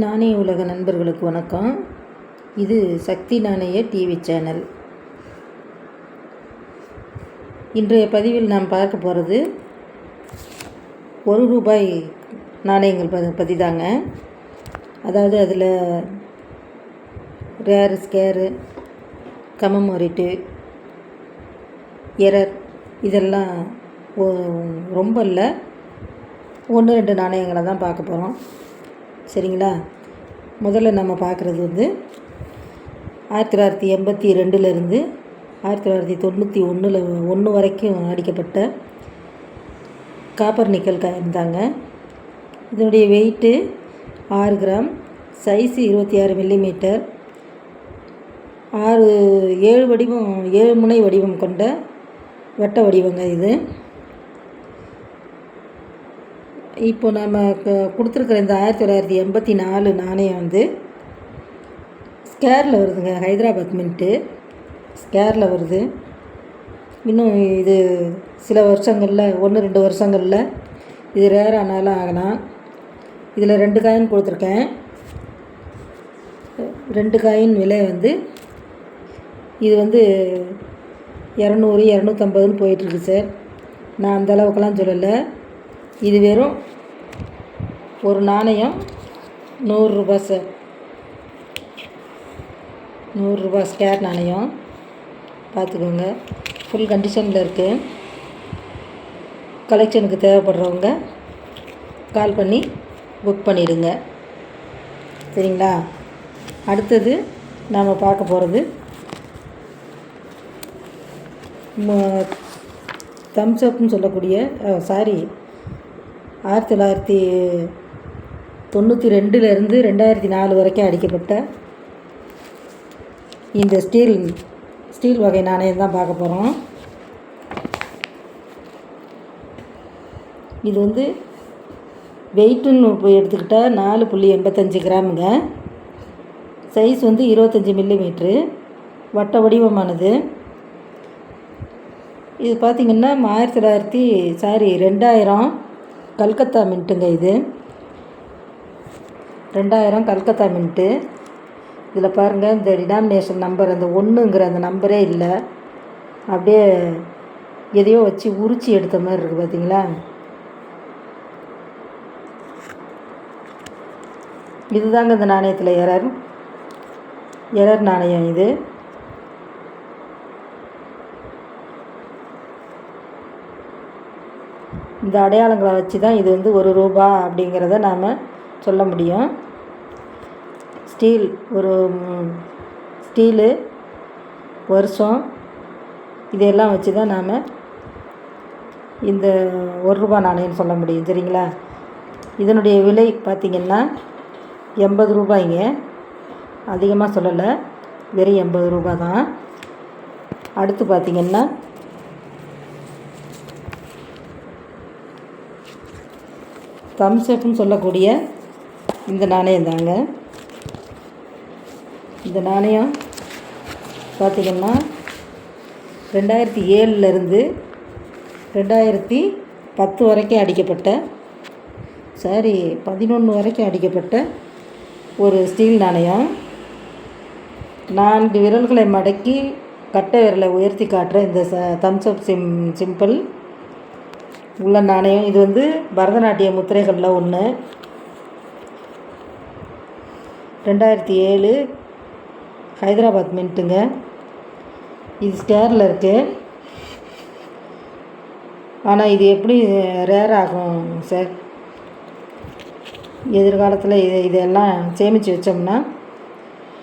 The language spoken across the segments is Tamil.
நாணய உலக நண்பர்களுக்கு வணக்கம். இது சக்தி நாணய டிவி சேனல் இன்றைய பதிவில் நாம் பார்க்க போகிறது ஒரு ரூபாய் நாணயங்கள் ப பற்றி தாங்க அதாவது அதில் ரேரு ஸ்கேரு கமமோரிட்டு எரர் இதெல்லாம் ரொம்ப இல்லை. ஒன்று ரெண்டு நாணயங்களை தான் பார்க்க போகிறோம் சரிங்களா? முதல்ல நம்ம பார்க்குறது வந்து ஆயிரத்தி தொள்ளாயிரத்தி எண்பத்தி ரெண்டுலேருந்து ஆயிரத்தி தொள்ளாயிரத்தி தொண்ணூற்றி ஒன்றில் ஒன்று வரைக்கும் அடிக்கப்பட்ட காப்பர் நிக்கல் காயின் இருந்தாங்க இதனுடைய வெயிட்டு ஆறு கிராம் சைஸு இருபத்தி ஆறு மில்லிமீட்டர் ஆறு ஏழு வடிவம் ஏழு முனை வடிவம் கொண்ட வட்ட வடிவங்க இது. இப்போ நம்ம கொடுத்துருக்குற இந்த ஆயிரத்தி தொள்ளாயிரத்தி எண்பத்தி நாலு நாணயம் வந்து ஸ்கேரில் வருதுங்க ஹைதராபாத் மின்ட்டு. ஸ்கேரில் வருது. இன்னும் இது சில வருஷங்களில் ஒன்று ரெண்டு வருஷங்களில் இது ரேர் ஆனாலும் ஆகலாம். இதில் ரெண்டு காயின் கொடுத்துருக்கேன். ரெண்டு காயின் விலை வந்து இது வந்து இரநூறு இரநூத்தம்பதுன்னு போயிட்டுருக்கு சார் நான் அந்த அளவுக்கெல்லாம் சொல்லலை. இது வெறும் ஒரு நாணயம் நூறுரூபா சார் நூறுரூபா ஸ்கேர் நாணயம். பார்த்துக்கோங்க. ஃபுல் கண்டிஷனில் இருக்குது கலெக்ஷனுக்கு தேவைப்படுறவங்க கால் பண்ணி புக் பண்ணிடுங்க. சரிங்களா? அடுத்தது நாம் பார்க்க போகிறது தம்ஸ் அப்னு சொல்லக்கூடிய சாரி ஆயிரத்தி தொள்ளாயிரத்தி தொண்ணூற்றி ரெண்டுலேருந்து ரெண்டாயிரத்தி நாலு வரைக்கும் அடிக்கப்பட்ட இந்த ஸ்டீல் ஸ்டீல் வகை நாணயம் தான் பார்க்க போகிறோம் இது வந்து வெயிட்டுன்னு போய் எடுத்துக்கிட்டால் நாலு புள்ளி எண்பத்தஞ்சு கிராமுங்க. சைஸ் வந்து இருபத்தஞ்சி மில்லிமீட்ரு. வட்ட வடிவமானது. இது பார்த்திங்கன்னா ஆயிரத்தி தொள்ளாயிரத்தி சாரி ரெண்டாயிரம் கல்கத்தா மின்ட்டுங்க இது. ரெண்டாயிரம் கல்கத்தா மின்ட்டு. இதில் பாருங்கள் இந்த டினாமினேஷன் நம்பர் அந்த ஒன்றுங்கிற அந்த நம்பரே இல்லை. அப்படியே எதையோ வச்சு உரிச்சி எடுத்த மாதிரி இருக்குது பார்த்தீங்களா இதுதாங்க இந்த நாணயத்தில் எரர் எரர் நாணயம் இது. இந்த அடையாளங்களை வச்சு தான் இது வந்து ஒரு ரூபா அப்படிங்கிறத நாம் சொல்ல முடியும். ஸ்டீல் ஒரு ஸ்டீலு வருஷம் இதையெல்லாம் வச்சு தான் நாம் இந்த ஒரு ரூபா நாணயம் சொல்ல முடியும் சரிங்களா? இதனுடைய விலை பார்த்திங்கன்னா எண்பது ரூபாய்ங்க. அதிகமாக சொல்லலை வெறும் எண்பது ரூபா தான் அடுத்து பார்த்திங்கன்னா தம்ஸ்அப்னு சொல்லக்கூடிய இந்த நாணயம் தாங்க இந்த நாணயம் பார்த்திங்கன்னா ரெண்டாயிரத்தி ஏழுலேருந்து ரெண்டாயிரத்தி பத்து வரைக்கும் அடிக்கப்பட்ட சாரி பதினொன்று வரைக்கும் அடிக்கப்பட்ட ஒரு ஸ்டீல் நாணயம். நான்கு விரல்களை மடக்கி கட்டை விரலை உயர்த்தி காட்டுற இந்த ச தம்ஸ்அப் சிம் சிம்பிள் உள்ள நாணயம். இது வந்து பரதநாட்டிய முத்திரைகளில் ஒன்று ரெண்டாயிரத்தி ஏழு ஹைதராபாத் மின்ட்டுங்க. இது ஸ்கேரில் இருக்குது ஆனால் இது எப்படி ரேர் ஆகும் சார் எதிர்காலத்தில் இது இதெல்லாம் சேமித்து வச்சோம்னா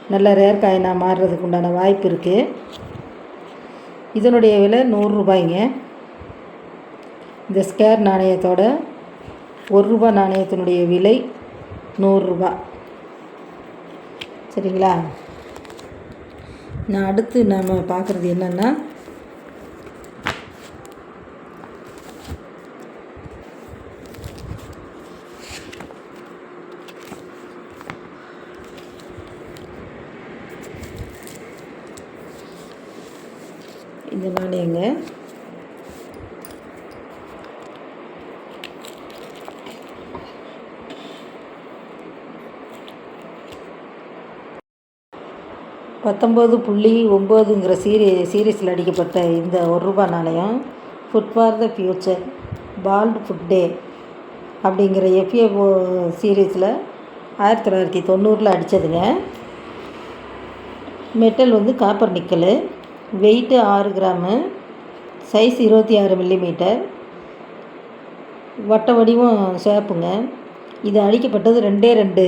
நல்ல ரேர் காயினாக மாறுறதுக்கு உண்டான வாய்ப்பு இருக்குது இதனுடைய விலை நூறுரூபாய்ங்க இந்த ஸ்கேர் நாணயத்தோட ஒரு ரூபாய் நாணயத்தினுடைய விலை நூறுரூபா சரிங்களா? நான் அடுத்து நம்ம பார்க்குறது என்னென்னா இந்த நாணயங்க பத்தொம்போது புள்ளி ஒம்போதுங்கிற சீரி சீரீஸில் அடிக்கப்பட்ட இந்த ஒரு ரூபா நாணயம் food for the future world food day அப்படிங்கிற எஃப்ஏஓ சீரீஸில் ஆயிரத்தி தொள்ளாயிரத்தி தொண்ணூறில் அடித்ததுங்க. மெட்டல் வந்து காப்பர் நிக்கல் வெயிட்டு ஆறு கிராமு சைஸ் இருபத்தி ஆறு மில்லிமீட்டர் வட்ட வடிவம் ஷேப்புங்க இது அடிக்கப்பட்டது ரெண்டே ரெண்டு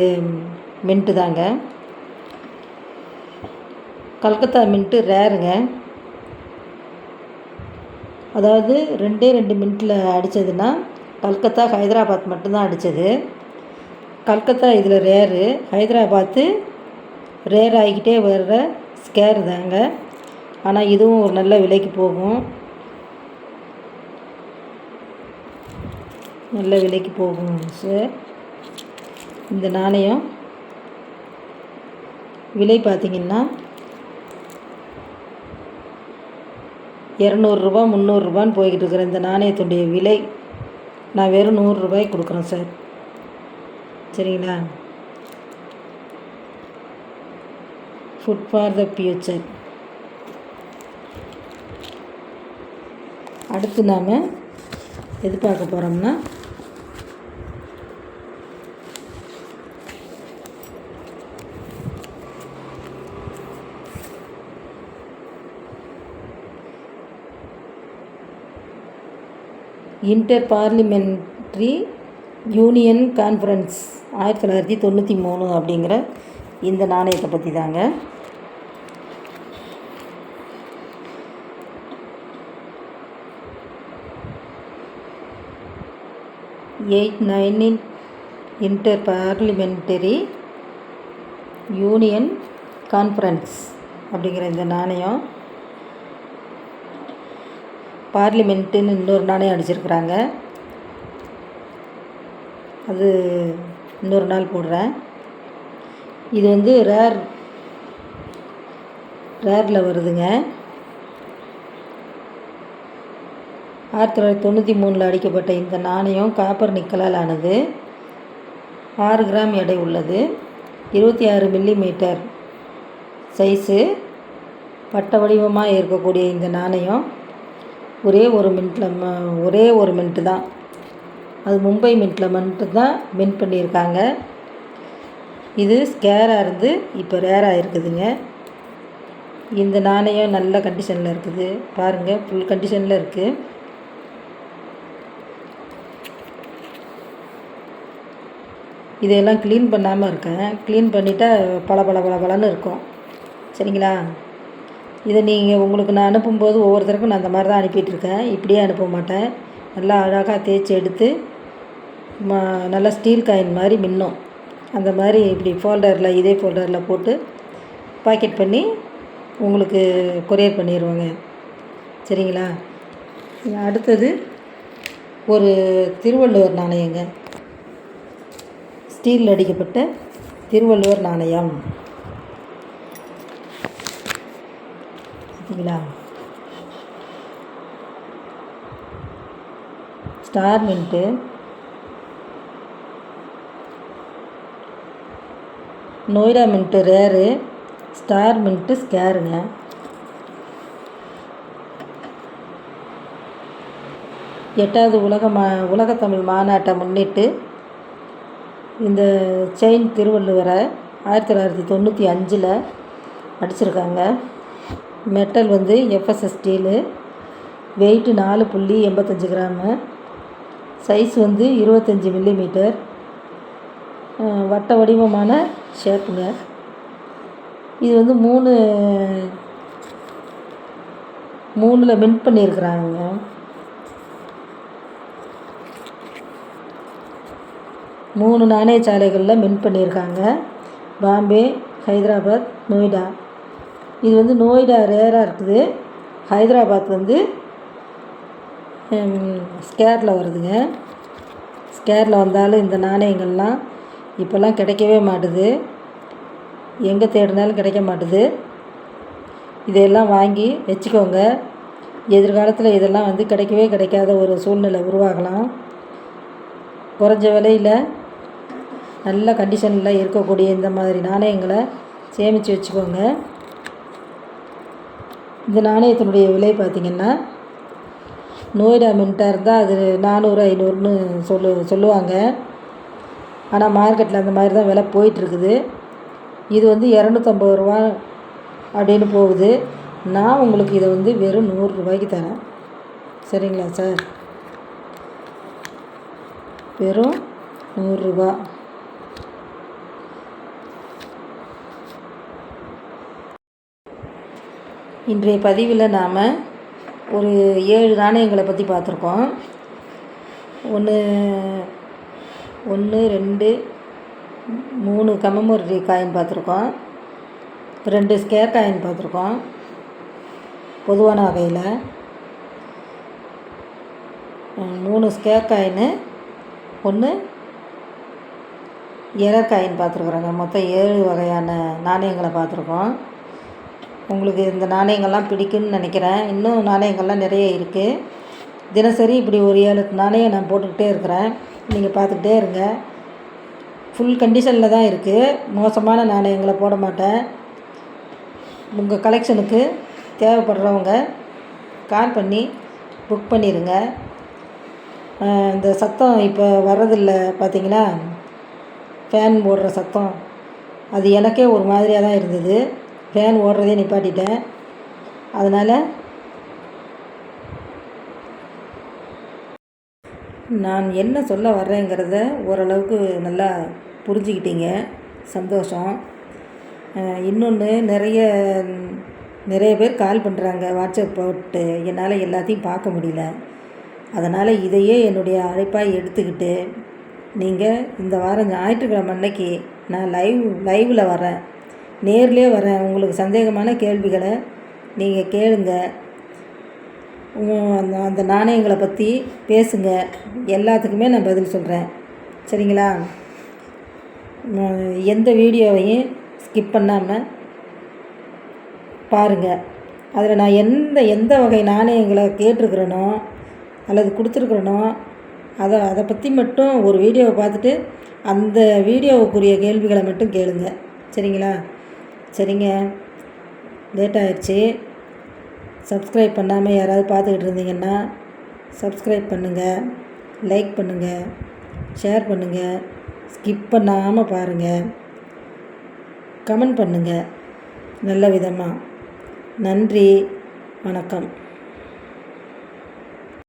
மின்ட்டு தாங்க. கல்கத்தா மின்ட்டு ரேருங்க. அதாவது ரெண்டே ரெண்டு மினிட்டில் அடித்ததுன்னா கல்கத்தா ஹைதராபாத் மட்டும்தான் அடித்தது கல்கத்தா இதில் ரேரு ஹைதராபாத்து ரேர் ஆகிக்கிட்டே வர்ற ஸ்கேர் தாங்க. ஆனால் இதுவும் ஒரு நல்ல விலைக்கு போகும். நல்ல விலைக்கு போகும் சார் இந்த நாணயம் விலை பார்த்திங்கன்னா இரநூறுபா முந்நூறுரூபான்னு போய்கிட்டு இருக்கிற இந்த நாணயத்துடைய விலை நான் வெறும் நூறுரூபாய்க்கு கொடுக்குறேன் சார். சரிங்களா? ஃபுட் ஃபார் த ஃபியூச்சர் அடுத்து நாம் எது பார்க்க போகிறோம்னா இன்டர் பார்லிமெண்ட்ரி யூனியன் கான்ஃபரன்ஸ் ஆயிரத்தி தொள்ளாயிரத்தி தொண்ணூற்றி மூணு அப்படிங்கிற இந்த நாணயத்தை பற்றி தாங்க எயிட் நைனின் இன்டர் பார்லிமெண்டரி யூனியன் கான்ஃபரன்ஸ் அப்படிங்கிற இந்த நாணயம். பார்லிமெண்ட்டுன்னு இன்னொரு நாணயம் அடிச்சிருக்கிறாங்க. அது இன்னொரு நாள் போடுறேன். இது வந்து ரேர் ரேரில் வருதுங்க. ஆயிரத்தி தொள்ளாயிரத்தி தொண்ணூற்றி மூணில் அடிக்கப்பட்ட இந்த நாணயம் காப்பர் நிக்கலால் ஆனது. ஆறு கிராம் எடை உள்ளது. இருபத்தி ஆறு மில்லி மீட்டர் சைஸு. வட்ட வடிவமாக இருக்கக்கூடிய இந்த நாணயம். ஒரே ஒரு மின்ட்டில் ம ஒரே ஒரு மின்ட்டு தான். அது மும்பை மின்ட்டில் மட்டும் தான் மின்ட் பண்ணியிருக்காங்க. இது ஸ்கேராக இருந்து இப்போ ரேராக இருக்குதுங்க. இந்த நாணயம் நல்ல கண்டிஷனில் இருக்குது. பாருங்கள் ஃபுல் கண்டிஷனில் இருக்குது இதையெல்லாம் க்ளீன் பண்ணாமல் இருக்கேன். க்ளீன் பண்ணிட்டா பல பல பல பலன்னு இருக்கும். சரிங்களா? இதை நீங்கள் உங்களுக்கு நான் அனுப்பும்போது ஒவ்வொருத்தருக்கும் நான் அந்த மாதிரி தான் அனுப்பிட்டுருக்கேன். இப்படியே அனுப்ப மாட்டேன். நல்லா அழகாக தேய்ச்சி எடுத்து நல்லா ஸ்டீல் காயின் மாதிரி மின்னும். அந்த மாதிரி இப்படி ஃபோல்டரில் இதே ஃபோல்டரில் போட்டு பாக்கெட் பண்ணி உங்களுக்கு கொரியர் பண்ணிடுவோங்க சரிங்களா? அடுத்தது ஒரு திருவள்ளுவர் நாணயங்க. ஸ்டீலில் அடிக்கப்பட்ட திருவள்ளுவர் நாணயம். பார்த்தீங்களா star mint Noida mint rare star mint ஸ்கேருங்க எட்டாவது உலக மா உலகத்தமிழ் மாநாட்டை முன்னிட்டு இந்த செயின் திருவள்ளுவரை ஆயிரத்தி தொள்ளாயிரத்தி தொண்ணூற்றி அஞ்சில் அடிச்சிருக்காங்க. மெட்டல் வந்து எஃப்எஸ்எஸ் ஸ்டீலு வெயிட்டு நாலு புள்ளி எண்பத்தஞ்சு கிராமு சைஸ் வந்து இருபத்தஞ்சி மில்லிமீட்டர் வட்ட வடிவமான ஷேப்புங்க இது வந்து மூணு மூணில் மின்ட் பண்ணியிருக்கிறாங்க மூணு நாணய சாலைகளில் மின்ட் பண்ணியிருக்காங்க பாம்பே ஹைதராபாத் நொய்டா. இது வந்து நோய்டா ரேராக இருக்குது. ஹைதராபாத் வந்து ஸ்கேரில் வருதுங்க. ஸ்கேரில் வந்தாலும் இந்த நாணயங்கள்லாம் இப்போல்லாம் கிடைக்கவே மாட்டுது. எங்கே தேடினாலும் கிடைக்க மாட்டுது. இதையெல்லாம் வாங்கி வச்சுக்கோங்க. எதிர்காலத்தில் இதெல்லாம் வந்து கிடைக்கவே கிடைக்காத ஒரு சூழ்நிலை உருவாகலாம். குறைஞ்ச விலையில் நல்ல கண்டிஷனில் இருக்கக்கூடிய இந்த மாதிரி நாணயங்களை சேமித்து வச்சுக்கோங்க. இந்த நாணயத்தினுடைய விலை பார்த்திங்கன்னா நோய்டா மின்ட்டாக இருந்தால் அது நானூறு ஐநூறுன்னு சொல்லு சொல்லுவாங்க. ஆனால் மார்க்கெட்டில் அந்த மாதிரி தான் விலை போயிட்டுருக்குது. இது வந்து இரநூத்தம்பது ரூபா அப்படின்னு போகுது. நான் உங்களுக்கு இதை வந்து வெறும் நூறுரூபாய்க்கு தரேன். சரிங்களா சார்? வெறும் நூறுரூபா இன்றைய பதிவில் நாம் ஒரு ஏழு நாணயங்களை பற்றி பார்த்துருக்கோம். ஒன்று ஒன்று ரெண்டு மூணு கமமோரி காயின் பார்த்துருக்கோம். ரெண்டு ஸ்கேர் காயின் பார்த்துருக்கோம். பொதுவான வகையில். மூணு ஸ்கேர் காயின்னு ஒன்று எரர் காயின் பார்த்துருக்குறோங்க. மொத்தம் ஏழு வகையான நாணயங்களை பார்த்துருக்கோம். உங்களுக்கு இந்த நாணயங்கள்லாம் பிடிக்கும்னு நினைக்கிறேன். இன்னும் நாணயங்கள்லாம் நிறைய இருக்குது தினசரி இப்படி ஒரு ஏழு நாணயம் நான் போட்டுக்கிட்டே இருக்கிறேன். நீங்கள் பார்த்துக்கிட்டே இருங்க. ஃபுல் கண்டிஷனில் தான் இருக்குது மோசமான நாணயங்களை போட மாட்டேன். உங்கள் கலெக்ஷனுக்கு தேவைப்படுறவங்க கால் பண்ணி புக் பண்ணிடுங்க இந்த சத்தம் இப்போ வர்றதில்ல பார்த்தீங்களா? ஃபேன் போடுற சத்தம். அது எனக்கே ஒரு மாதிரியாக தான் இருந்தது. ஃபேன் ஓடுறதே நிப்பாட்டிட்டேன். அதனால் நான் என்ன சொல்ல வர்றேங்கிறத ஓரளவுக்கு நல்லா புரிஞ்சுக்கிட்டீங்க. சந்தோஷம். இன்னொன்று நிறைய நிறைய பேர் கால் பண்ணுறாங்க வாட்ஸ்அப் போட்டு என்னால் எல்லாத்தையும் பார்க்க முடியல. அதனால் இதையே என்னுடைய அழைப்பாக எடுத்துக்கிட்டு நீங்கள் இந்த வாரம் ஞாயிற்றுக்கிழமை அன்னைக்கு நான் லைவ் லைவில் வரேன் நேர்லேயே வரேன் உங்களுக்கு சந்தேகமான கேள்விகளை நீங்கள் கேளுங்க. அந்த அந்த நாணயங்களை பற்றி பேசுங்க. எல்லாத்துக்குமே நான் பதில் சொல்கிறேன் சரிங்களா? எந்த வீடியோவையும் ஸ்கிப் பண்ணாமல் பாருங்கள் அதில் நான் எந்த எந்த வகை நாணயங்களை கேட்டிருக்கிறேனோ அல்லது கொடுத்துருக்குறேனோ அதை அதை பற்றி மட்டும் ஒரு வீடியோவை பார்த்துட்டு அந்த வீடியோவுக்குரிய கேள்விகளை மட்டும் கேளுங்க. சரிங்களா? சரிங்க. லேட் ஆயிடுச்சு சப்ஸ்கிரைப் பண்ணாமல் யாராவது பார்த்துக்கிட்டு இருந்தீங்கன்னா சப்ஸ்கிரைப் பண்ணுங்கள் லைக் பண்ணுங்கள் ஷேர் பண்ணுங்கள் ஸ்கிப் பண்ணாமல் பாருங்கள் கமெண்ட் பண்ணுங்கள் நல்ல விதமாக நன்றி. வணக்கம்.